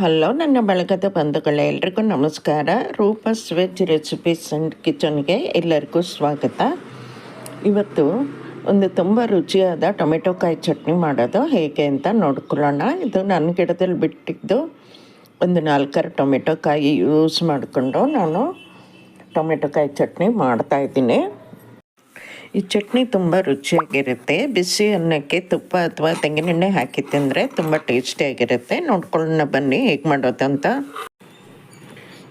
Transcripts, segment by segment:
Hello, ನನ್ನ ಬಳಗದ ಬಂಧುಗಳೇ ಎಲ್ರಿಗೂ ನಮಸ್ಕಾರ. ರೂಪಸ್ ವೆಜ್ ರೆಸಿಪೀಸ್ ಆ್ಯಂಡ್ ಕಿಚನ್ಗೆ ಎಲ್ಲರಿಗೂ ಸ್ವಾಗತ. ಇವತ್ತು ಒಂದು ತುಂಬ ರುಚಿಯಾದ ಟೊಮೆಟೊ ಕಾಯಿ ಚಟ್ನಿ ಮಾಡೋದು ಹೇಗೆ ಅಂತ ನೋಡ್ಕೊಳ್ಳೋಣ. ಇದು ನನ್ನ ಗಿಡದಲ್ಲಿ ಬಿಟ್ಟಿದ್ದು ಒಂದು ನಾಲ್ಕಾರು ಟೊಮೆಟೊ ಕಾಯಿ ಯೂಸ್ ಮಾಡಿಕೊಂಡು ನಾನು ಟೊಮೆಟೊ ಕಾಯಿ ಚಟ್ನಿ ಮಾಡ್ತಾಯಿದ್ದೀನಿ ಈ ಚಟ್ನಿ ತುಂಬ ರುಚಿಯಾಗಿರುತ್ತೆ. ಬಿಸಿ ಅನ್ನಕ್ಕೆ ತುಪ್ಪ ಅಥವಾ ತೆಂಗಿನೆಣ್ಣೆ ಹಾಕಿ ತಿಂದರೆ ತುಂಬ ಟೇಸ್ಟಿಯಾಗಿರುತ್ತೆ ನೋಡ್ಕೊಳ್ಳೋಣ ಬನ್ನಿ ಹೇಗೆ ಮಾಡೋದಂತ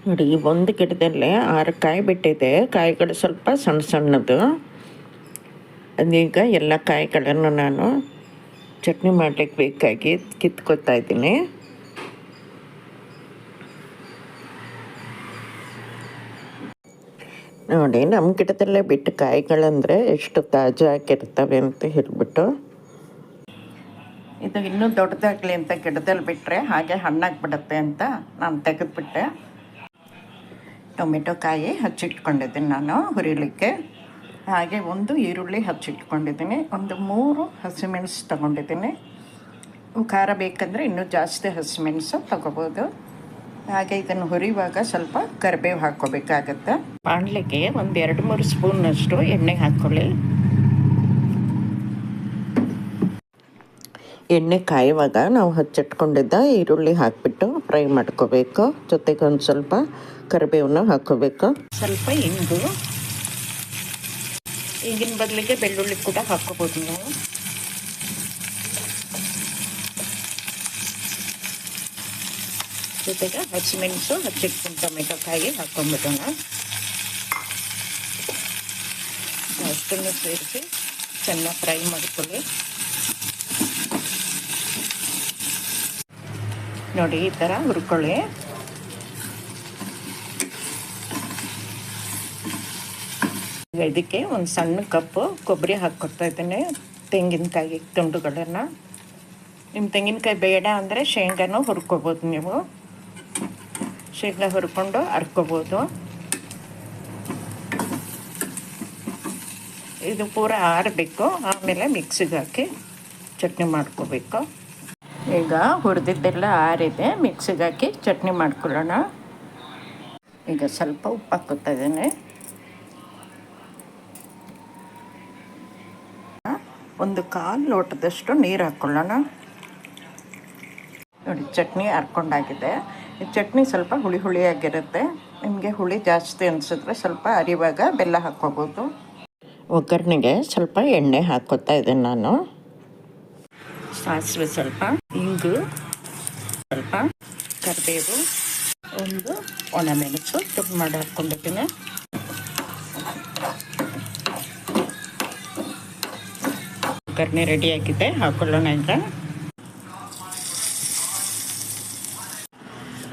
ನೋಡಿ ಒಂದು ಗಿಡದಲ್ಲೇ ಆರು ಕಾಯಿ ಬಿಟ್ಟಿದೆ. ಕಾಯಿಗಳು ಸ್ವಲ್ಪ ಸಣ್ಣ ಸಣ್ಣದು. ಅದೀಗ ಎಲ್ಲ ಕಾಯಿಗಳನ್ನು ನಾನು ಚಟ್ನಿ ಮಾಡಲಿಕ್ಕೆ ಬೇಕಾಗಿ ಕಿತ್ಕೊತಾ ಇದ್ದೀನಿ. ನೋಡಿ ನಮ್ಮ ಗಿಡದಲ್ಲೇ ಬಿಟ್ಟು ಕಾಯಿಗಳಂದರೆ ಎಷ್ಟು ತಾಜಾ ಆಗಿರ್ತವೆ ಅಂತ ಹೇಳ್ಬಿಟ್ಟು. ಇದು ಇನ್ನೂ ದೊಡ್ಡದಾಗಲಿ ಅಂತ ಗಿಡದಲ್ಲಿ ಬಿಟ್ಟರೆ ಹಾಗೆ ಹಣ್ಣಾಗ್ಬಿಡುತ್ತೆ ಅಂತ ನಾನು ತೆಗೆದುಬಿಟ್ಟೆ. ಟೊಮೆಟೊ ಕಾಯಿ ಹಚ್ಚಿಟ್ಕೊಂಡಿದ್ದೀನಿ ನಾನು ಹುರಿಲಿಕ್ಕೆ. ಹಾಗೆ ಒಂದು ಈರುಳ್ಳಿ ಹಚ್ಚಿಟ್ಕೊಂಡಿದ್ದೀನಿ. ಒಂದು ಮೂರು ಹಸಿಮೆಣಸು ತೊಗೊಂಡಿದ್ದೀನಿ. ಖಾರ ಬೇಕಂದರೆ ಇನ್ನೂ ಜಾಸ್ತಿ ಹಸಿಮೆಣಸು ತೊಗೋಬೋದು. ಹಾಗೆ ಇದನ್ನು ಹುರಿಯುವಾಗ ಸ್ವಲ್ಪ ಕರಿಬೇವು ಹಾಕ್ಕೋಬೇಕಾಗತ್ತೆ. ಬಾಣಲೆಗೆ ಒಂದು ಎರಡು ಮೂರು ಸ್ಪೂನಷ್ಟು ಎಣ್ಣೆ ಹಾಕ್ಕೊಳ್ಳಿ ಎಣ್ಣೆ ಕಾಯುವಾಗ ನಾವು ಹಚ್ಚಿಟ್ಕೊಂಡಿದ್ದ ಈರುಳ್ಳಿ ಹಾಕಿಬಿಟ್ಟು ಫ್ರೈ ಮಾಡ್ಕೋಬೇಕು. ಜೊತೆಗೆ ಒಂದು ಸ್ವಲ್ಪ ಕರಿಬೇವನ್ನ ಹಾಕ್ಕೋಬೇಕು. ಸ್ವಲ್ಪ ಇಂಗು. ಈಗಿನ ಬದಲಿಗೆ ಬೆಳ್ಳುಳ್ಳಿ ಕೂಡ ಹಾಕ್ಕೋಬೋದು ನಾವು. ಜೊತೆಗೆ ಹಸಿಮೆಣಸು ಹಚ್ಚಿಟ್ಕೊಂಡು ಟೊಮೆಟೊ ಕಾಯಿ ಹಾಕ್ಕೊಂಡ್ಬಿಡೋಣ. ಅಷ್ಟನ್ನು ಸೇರಿಸಿ ಚೆನ್ನಾಗಿ ಫ್ರೈ ಮಾಡ್ಕೊಳ್ಳಿ. ನೋಡಿ, ಈ ಥರ ಹುರ್ಕೊಳ್ಳಿ. ಇದಕ್ಕೆ ಒಂದು ಸಣ್ಣ ಕಪ್ಪು ಕೊಬ್ಬರಿ ಹಾಕ್ಕೊಡ್ತಾ ಇದ್ದೀನಿ. ತೆಂಗಿನಕಾಯಿ ತುಂಡುಗಳನ್ನು. ನಿಮ್ಮ ತೆಂಗಿನಕಾಯಿ ಬೇಡ ಅಂದರೆ ಶೇಂಗಾನು ಹುರ್ಕೋಬೋದು ನೀವು. ಶೇಂಗಾ ಹುರ್ಕೊಂಡು ಹರ್ಕೋಬೋದು ಇದು ಪೂರ ಆರಬೇಕು, ಆಮೇಲೆ ಮಿಕ್ಸಿಗೆ ಹಾಕಿ ಚಟ್ನಿ ಮಾಡ್ಕೋಬೇಕು. ಈಗ ಹುರಿದಿದ್ದೆಲ್ಲ ಆರಿದೆ, ಮಿಕ್ಸಿಗೆ ಹಾಕಿ ಚಟ್ನಿ ಮಾಡ್ಕೊಳ್ಳೋಣ. ಈಗ ಸ್ವಲ್ಪ ಉಪ್ಪು ಹಾಕೋತಾ ಇದ್ದೇನೆ. ಒಂದು ಕಾಲು ಲೋಟದಷ್ಟು ನೀರು ಹಾಕ್ಕೊಳ್ಳೋಣ ನೋಡಿ, ಚಟ್ನಿ ಹರ್ಕೊಂಡಾಗಿದೆ ಚಟ್ನಿ ಸ್ವಲ್ಪ ಹುಳಿ ಹುಳಿಯಾಗಿರುತ್ತೆ. ನಿಮಗೆ ಹುಳಿ ಜಾಸ್ತಿ ಅನಿಸಿದ್ರೆ ಸ್ವಲ್ಪ ಅರಿವಾಗ ಬೆಲ್ಲ ಹಾಕ್ಕೋಬೋದು. ಒಗ್ಗರಣೆಗೆ ಸ್ವಲ್ಪ ಎಣ್ಣೆ ಹಾಕೋತಾ ಇದ್ದೀನಿ ನಾನು. ಸಾಸಿವೆ ಸ್ವಲ್ಪ ಇಂಗು ಸ್ವಲ್ಪ ಕರಿಬೇವು ಒಂದು ಒಣಮೆಣಸು ತುಪ್ಪ ಮಾಡಿ ಹಾಕ್ಕೊಂಡಿರ್ತೀನಿ ಒಗ್ಗರಣೆ ರೆಡಿಯಾಗಿದೆ ಹಾಕೊಳ್ಳೋಣ ಈಗ.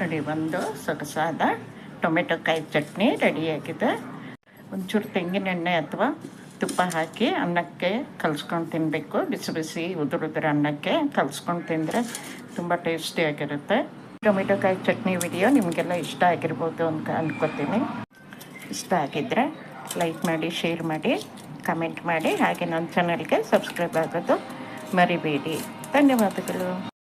ನೋಡಿ ಒಂದು ಸೊಗಸಾದ ಟೊಮೆಟೊ ಕಾಯಿ ಚಟ್ನಿ ರೆಡಿಯಾಗಿದೆ. ಒಂಚೂರು ತೆಂಗಿನೆಣ್ಣೆ ಅಥವಾ ತುಪ್ಪ ಹಾಕಿ ಅನ್ನಕ್ಕೆ ಕಲಿಸ್ಕೊಂಡು ತಿನ್ನಬೇಕು ಬಿಸಿ ಬಿಸಿ ಉದುರುದ್ರ ಅನ್ನಕ್ಕೆ ಕಲಿಸ್ಕೊಂಡು ತಿಂದರೆ ತುಂಬ ಟೇಸ್ಟಿಯಾಗಿರುತ್ತೆ ಟೊಮೆಟೊ ಕಾಯಿ ಚಟ್ನಿ ವಿಡಿಯೋ ನಿಮಗೆಲ್ಲ ಇಷ್ಟ ಆಗಿರ್ಬೋದು ಅಂತ ಅಂದ್ಕೋತೀನಿ ಇಷ್ಟ ಆಗಿದ್ದರೆ ಲೈಕ್ ಮಾಡಿ, ಶೇರ್ ಮಾಡಿ, ಕಮೆಂಟ್ ಮಾಡಿ. ಹಾಗೆ ನನ್ನ ಚಾನಲ್ಗೆ ಸಬ್ಸ್ಕ್ರೈಬ್ ಆಗೋದು ಮರಿಬೇಡಿ. ಧನ್ಯವಾದಗಳು.